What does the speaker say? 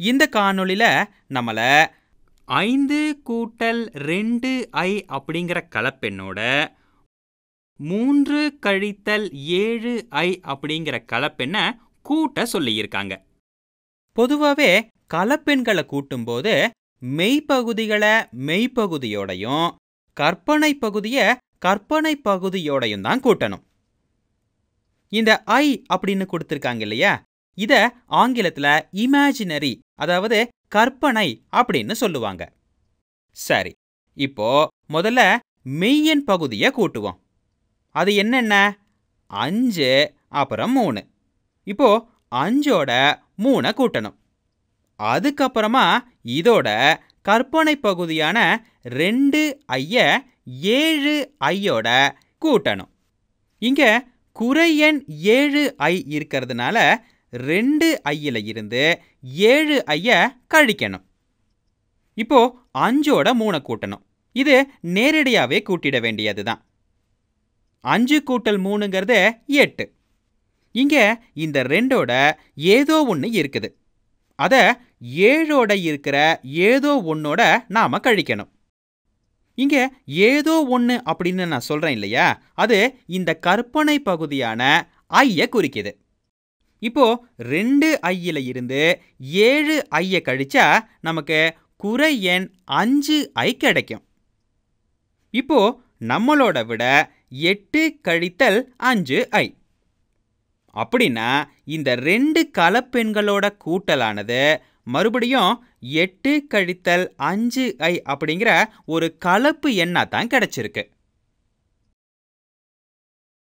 இந்த காணொளியில நம்மள ஐந்து கூட்டல் ரெண்டு ஐ அப்படிங்கிற கலப்பெண்ணோட மூன்று கழித்தல் ஏழு ஐ அப்படிங்கிற கலப்பெண்ணை கூட்ட சொல்லியிருக்காங்க. பொதுவாகவே கலப்பெண்களை கூட்டும்போது மெய்ப்பகுதிகளை மெய்ப்பகுதியோடையும் கற்பனை பகுதியை கற்பனை பகுதியோடையும் தான் கூட்டணும். இந்த ஐ அப்படின்னு கொடுத்துருக்காங்க இல்லையா? இத ஆங்கிலத்துல இமேஜினரி அதாவது கற்பனை அப்படின்னு சொல்லுவாங்க. சரி இப்போ முதல்ல மெய்யன் பகுதியை கூட்டுவோம். அது என்னென்ன? அஞ்சு அப்புறம் மூணு. இப்போ அஞ்சோட மூணை கூட்டணும். அதுக்கப்புறமா இதோட கற்பனை பகுதியான ரெண்டு ஐய ஏழு ஐயோட கூட்டணும். இங்க குறையன் ஏழு ஐ இருக்கிறதுனால ரெண்டு ஐயில் இருந்து ஏழு ஐய கழிக்கணும். இப்போ அஞ்சோட மூணை கூட்டணும். இது நேரடியாகவே கூட்டிட வேண்டியது தான் அஞ்சு கூட்டல் மூணுங்கிறது எட்டு. இங்கே இந்த ரெண்டோட ஏதோ ஒன்று இருக்குது. அதை ஏழோட இருக்கிற ஏதோ ஒன்றோட நாம் கழிக்கணும். இங்கே ஏதோ ஒன்று அப்படின்னு நான் சொல்கிறேன் இல்லையா? அது இந்த கற்பனை பகுதியான ஐயை குறிக்குது. இப்போ ரெண்டு ஐயில் இருந்து ஏழு ஐயை கழிச்சா நமக்கு குறை எண் அஞ்சு ஐ கிடைக்கும். இப்போ நம்மளோட விட எட்டு கழித்தல் அஞ்சு ஐ. அப்படின்னா இந்த ரெண்டு கலப்பெண்களோட கூட்டலானது மறுபடியும் எட்டு கழித்தல் அஞ்சு ஐ அப்படிங்கிற ஒரு கலப்பு எண்ணாக தான் கிடச்சிருக்கு.